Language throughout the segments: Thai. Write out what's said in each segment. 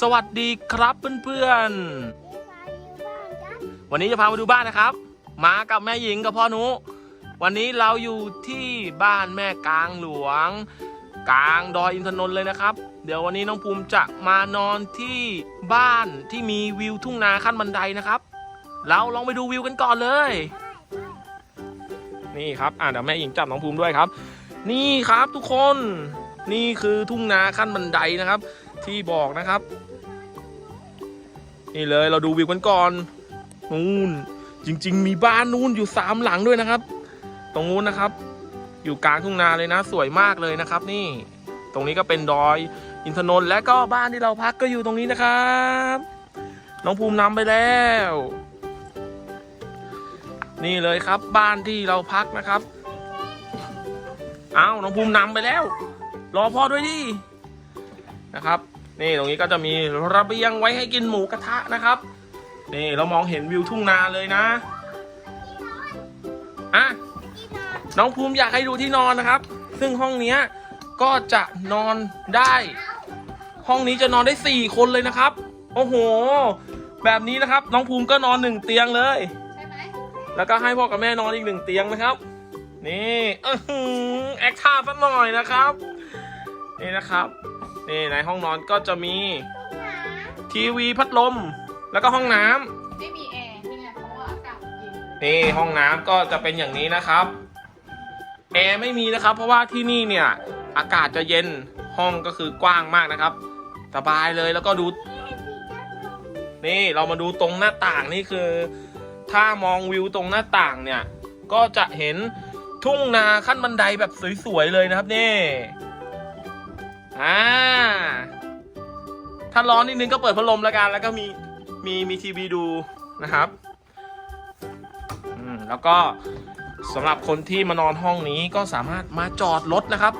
สวัสดีครับเพื่อนๆ วันนี้จะพามาดูบ้านนะครับ มากับแม่หญิงกับพ่อหนุวันนี้เราอยู่ที่บ้านแม่กลางหลวง กลางดอยอินทนนท์เลยนะครับ เดี๋ยววันนี้น้องภูมิจะมานอนที่บ้านที่มีวิวทุ่งนาขั้นบันไดนะครับ เราลองไปดูวิวกันก่อนเลย นี่ครับอ่าเดี๋ยวแม่หญิงจับน้องภูมิด้วยครับ นี่ครับทุกคน นี่คือทุ่งนาขั้นบันไดนะครับ ที่บอกนะครับ นี่เลยเราดูวิวกันก่อนนู่นจริง ๆ มีบ้านนู่นอยู่สามหลังด้วยนะครับ ตรงนู้นนะครับ อยู่กลางทุ่งนาเลยนะ สวยมากเลยนะครับ นี่ ตรงนี้ก็เป็นดอยอินทนนท์และก็บ้านที่เราพักก็อยู่ตรงนี้นะครับน้องภูมินำไปแล้ว นี่เลยครับบ้านที่เราพักนะครับอ้าวน้องภูมินำไปแล้ว รอพ่อด้วยดินะครับ นี่ตรงนี้ก็จะมีระเบียงไว้ให้กินหมูกระทะนะครับ นี่เรามองเห็นวิวทุ่งนาเลยนะอะน้องภูมิอยากให้ดูที่นอนนะครับ ซึ่งห้องเนี้ยก็จะนอนได้ ห้องนี้จะนอนได้สี่คนเลยนะครับ โอ้โห แบบนี้นะครับ น้องภูมิก็นอนหนึ่งเตียงเลย ใช่ไหมแล้วก็ให้พ่อกับแม่นอนอีกหนึ่งเตียงนะครับ นี่อแอคท่าสักหน่อยนะครับ นี่นะครับ นี่ในห้องนอนก็จะมีทีวีพัดลม แล้วก็ห้องน้ำไม่มีแอร์นี่ไงเพราะว่าอากาศเย็นนี่ห้องน้ำก็จะเป็นอย่างนี้นะครับแอร์ไม่มีนะครับ เพราะว่าที่นี่เนี่ยอากาศจะเย็นห้องก็คือกว้างมากนะครับสบายเลยแล้วก็ดู นี่เรามาดูตรงหน้าต่างนี่คือ ถ้ามองวิวตรงหน้าต่างเนี่ย ก็จะเห็นทุ่งนาขั้นบันไดแบบสวยๆเลยนะครับนี่ อ่า ถ้าร้อนนิดนึงก็เปิดพัดลมแล้วกัน แล้วก็มีมีมีทีวีดูนะครับ อืม แล้วก็สำหรับคนที่มานอนห้องนี้ก็สามารถมาจอดรถนะครับ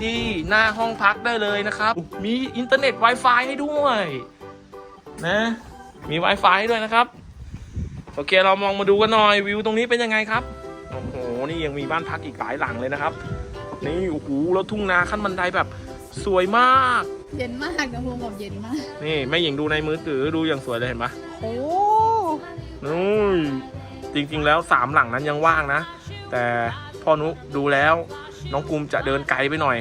ที่หน้าห้องพักได้เลยนะครับ มีอินเทอร์เน็ต Wi-Fi ให้ด้วย นะ มี Wi-Fi ให้ด้วยนะครับ โอเคเรามองมาดูกันหน่อยวิวตรงนี้เป็นยังไงครับโอ้โหนี่ยังมีบ้านพักอีกหลายหลังเลยนะครับ นี่โอ้โหแล้วทุ่งนาขั้นบันไดแบบ สวยมาก เย็นมากน้ำพุบอกเย็นมาก นี่แม่หญิงดูในมือถือดูอย่างสวยเลยเห็นปะโอ้นู่นจริงๆแล้วสามหลังนั้นยังว่างนะ แต่พ่อนุดูแล้วน้องภูมิจะเดินไกลไปหน่อย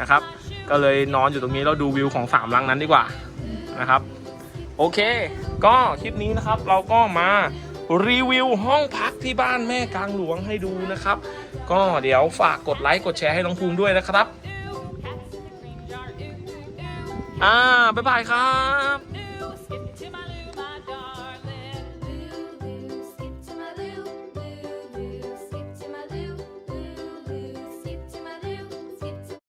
นะครับ ก็เลยนอนอยู่ตรงนี้แล้วดูวิวของสามหลังนั้นดีกว่านะครับ โอเค ก็คลิปนี้นะครับเราก็มารีวิวห้องพักที่บ้านแม่กลางหลวงให้ดูนะครับ ก็เดี๋ยวฝากกดไลค์กดแชร์ให้น้องภูมิด้วยนะครับ อ่าบ๊ายบายครับ